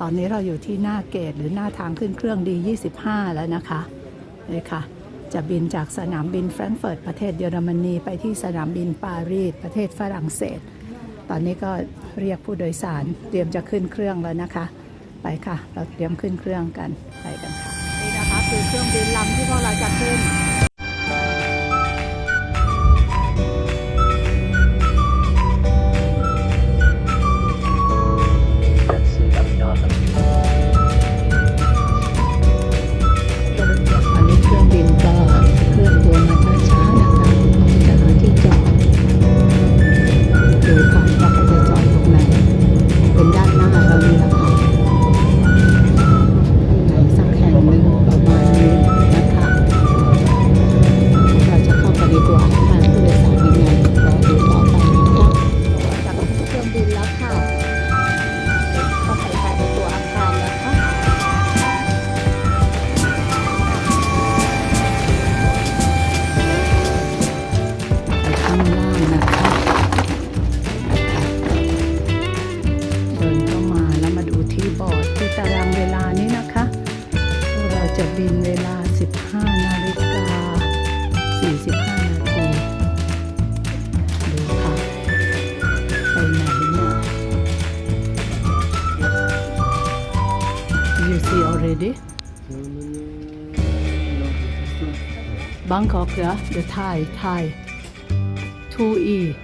ตอนนี้เราอยู่ที่หน้าเกตหรือหน้าทางขึ้นเครื่องดี 25 แล้วนะคะนี่ค่ะ จะบินจากสนามบินแฟรงก์เฟิร์ตประเทศเยอรมนีไปที่สนามบินปารีสประเทศฝรั่งเศส ตอนนี้ก็เรียกผู้โดยสารเตรียมจะขึ้นเครื่องแล้วนะคะ ไปค่ะ เราเตรียมขึ้นเครื่องกันไปกันค่ะนี่นะคะคือเครื่องบินลำที่พวกเราจะขึ้น see already? Bangkok, yeah? The Thai, Thai. 2E,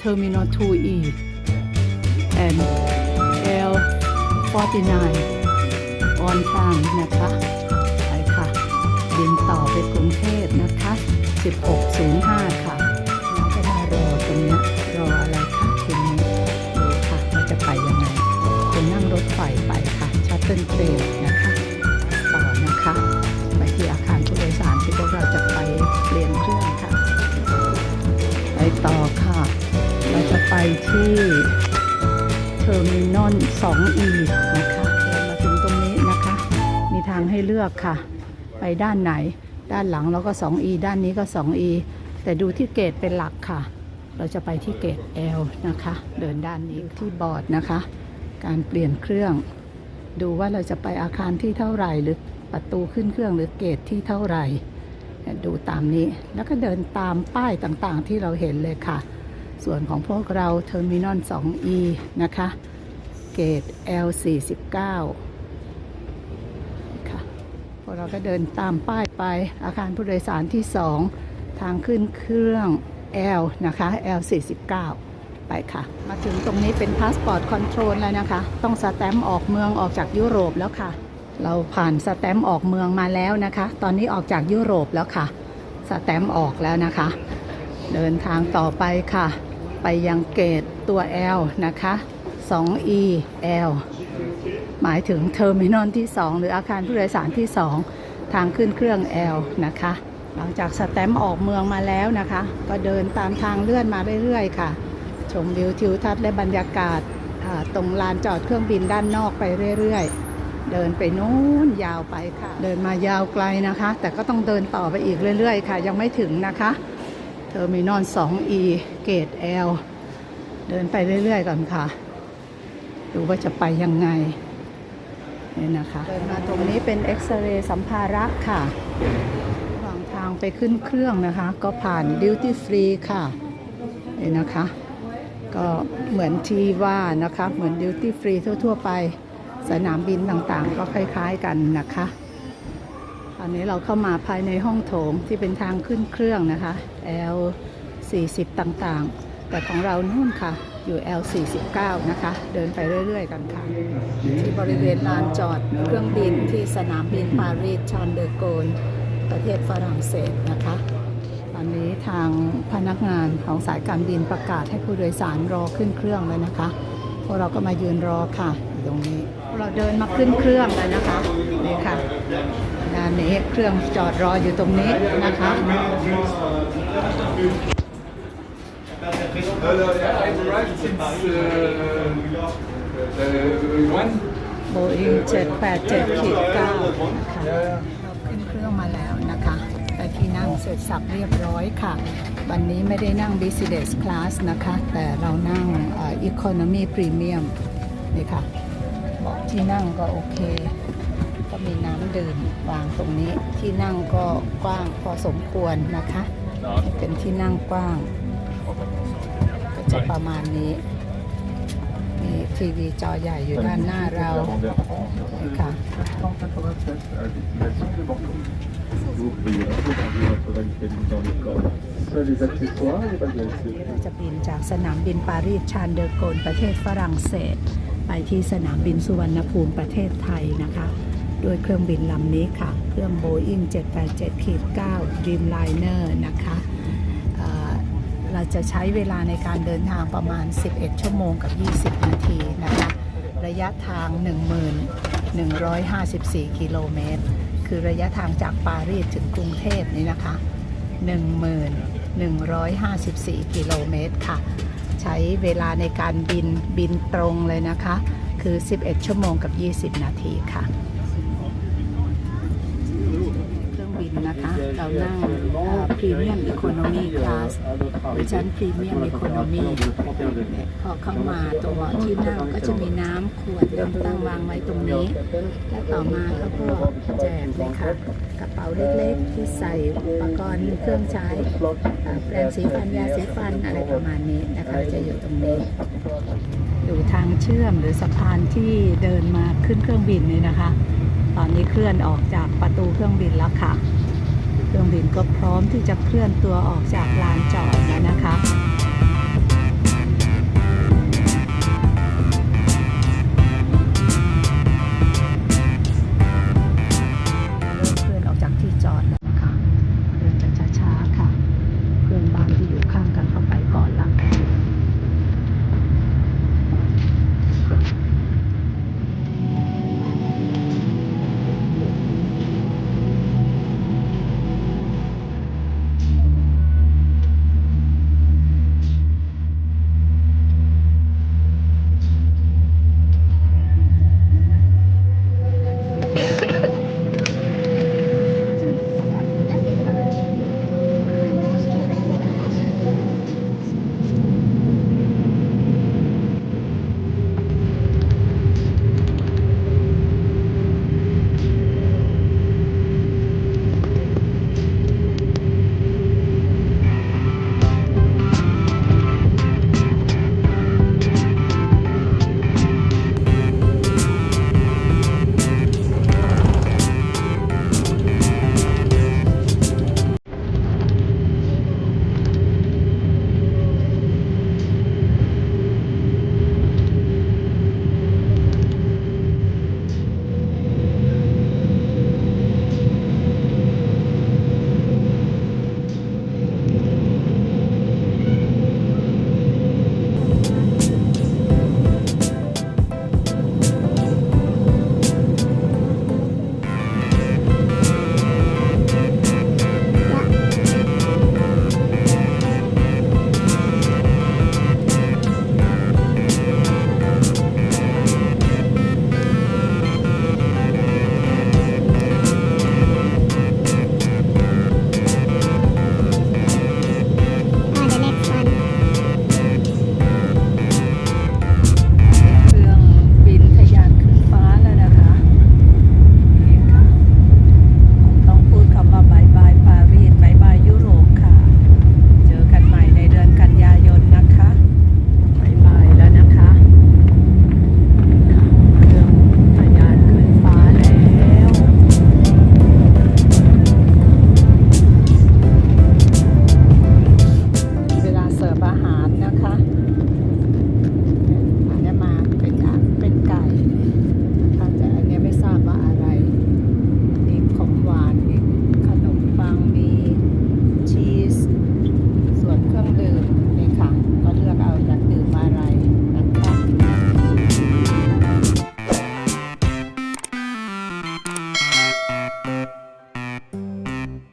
Terminal 2E, and L49 on time นะคะไปค่ะบินต่อไปกรุงเทพนะคะ 1605 ค่ะแล้วก็มารอตรงนี้รออะไรคะทีนี้ดูค่ะว่าจะไปยังไงคุณนั่งรถไฟไปค่ะชัตเติลเทรนนะคะ อร์มินอล 2E นะคะเดินมาถึงตรงนี้นะคะ มีทางให้เลือกค่ะ ไปด้านไหน ด้านหลังเราก็ 2E ด้านนี้ก็ 2E แต่ดูที่เกตเป็นหลักค่ะ เราจะไปที่เกต L นะคะ เดินด้านนี้ที่บอร์ดนะคะ การเปลี่ยนเครื่อง ดูว่าเราจะไปอาคารที่เท่าไหร่หรือประตูขึ้นเครื่องหรือเกตที่เท่าไหร่ ดูตามนี้แล้วก็เดินตามป้ายต่างๆที่เราเห็นเลยค่ะ ส่วนของพวกเรา Terminal 2E นะคะ เกต L49 ค่ะพวกเราก็เดินตามป้ายไปอาคารผู้โดยสารที่ 2 ทางขึ้นเครื่อง L นะคะ L49 ไปค่ะ มาถึงตรงนี้เป็นพาสปอร์ตคอนโทรลแล้วนะคะ ต้องสแตมป์ออกเมืองออกจากยุโรปแล้วค่ะ เราผ่านสแตมป์ออกเมืองมาแล้วนะคะ ตอนนี้ออกจากยุโรปแล้วค่ะสแตมป์ออกแล้วนะคะ เดินทางต่อไปค่ะ ไปยังเกตตัว L นะคะ 2E L หมายถึงเทอร์มินอลที่ 2 หรืออาคารผู้โดยสารที่ 2 ทางขึ้นเครื่อง L นะคะ หลังจากสแตมป์ออกเมืองมาแล้วนะคะ ก็เดินตามทางเลื่อนมาเรื่อยๆ ค่ะ ชมวิวทิวทัศน์และบรรยากาศตรงลานจอดเครื่องบินด้านนอกไปเรื่อยๆ เดินไปนู้นยาวไปค่ะ เดินมายาวไกลนะคะ แต่ก็ต้องเดินต่อไปอีกเรื่อยๆ ค่ะ ยังไม่ถึงนะคะเทอร์มินอล 2E เกต L เดินไปเรื่อยๆก่อนค่ะ ดูว่าจะไปยังไงนี่นะคะเดินมาตรงนี้เป็นเอ็กซเรย์สัมภาระค่ะระหว่างทางไปขึ้นเครื่องนะคะ ก็ผ่านดิวตี้ฟรีค่ะนี่นะคะ ก็เหมือนที่ว่านะคะ เหมือนดิวตี้ฟรีทั่ว ๆ ไปสนามบินต่างๆ ก็คล้าย ๆ กันนะคะอันนี้เราเข้ามาภายในห้องโถงที่เป็นทางขึ้นเครื่องนะคะ L 40 ต่างๆ แต่ของเรานู่นค่ะ อยู่ L 49 นะคะ เดินไปเรื่อย ๆ กันค่ะ ที่บริเวณลานจอดเครื่องบินที่สนามบินปารีสชอนเดอโกนประเทศฝรั่งเศสนะคะ ตอนนี้ทางพนักงานของสายการบินประกาศให้ผู้โดยสารรอขึ้นเครื่องแล้วนะคะ พวกเราก็มายืนรอค่ะอยู่ตรงนี้ เราเดินมาขึ้นเครื่องแล้วนะคะนี่ค่ะด้านนี้เครื่องจอดรออยู่ตรงนี้นะคะ Hello, yeah, I've arrived since uh, uh, one. โบอิง787ขีด9นะคะเราขึ้นเครื่องมาแล้วนะคะแต่ที่นั่งเสร็จสับเรียบร้อยค่ะ วันนี้ไม่ได้นั่ง business class นะคะ แต่เรานั่งเอ่อ economy premium นี่ค่ะเบาะที่นั่งก็โอเค ก็มีน้ำดื่มวางตรงนี้ ที่นั่งก็กว้างพอสมควรนะคะ เป็นที่นั่งกว้างก็ จะประมาณนี้มีทีวีจอใหญ่อยู่ด้านหน้าเรานะคะเราจะบินจากสนามบินปารีสชานเดอโกนประเทศฝรั่งเศส ไปที่สนามบินสุวรรณภูมิประเทศไทยนะคะด้วยเครื่องบินลำนี้ค่ะ เครื่อง Boeing 787-9 Dreamliner นะคะ เราจะใช้เวลาในการเดินทางประมาณ 11 ชั่วโมงกับ 20 นาทีนะคะ ระยะทาง 1154 กิโลเมตร คือระยะทางจากปารีสถึงกรุงเทพนี่นะคะ 1154 กิโลเมตรค่ะ ใช้เวลาในการบินบินตรงเลยนะคะ คือ 11 ชั่วโมงกับ 20 นาทีค่ะ เครื่องบิ นะคะเรานั่งพรีเมียมอีโคโนมีคลาสหรือชั้นพรีเมียมอีโคโนมีพอเข้ามาตรงเบาะที่นั่งก็จะมีน้ำขวดเริ่มตั้งวางไว้ตรงนี้ และต่อมาเขาก็แจกเลยค่ะกระเป๋าเล็กๆ ที่ใส่อุปกรณ์เครื่องใช้แปรงสีฟันยาสีฟันอะไรประมาณนี้นะคะจะอยู่ตรงนี้อยู่ทางเชื่อมหรือสะพานที่เดินมาขึ้นเครื่องบินเนี่ยนะคะ ตอนนี้เคลื่อนออกจากประตูเครื่องบินแล้วค่ะ รื่องบินก็พร้อมที่จะเคลื่อนตัวออกจากลานจอดแล้วนะคะ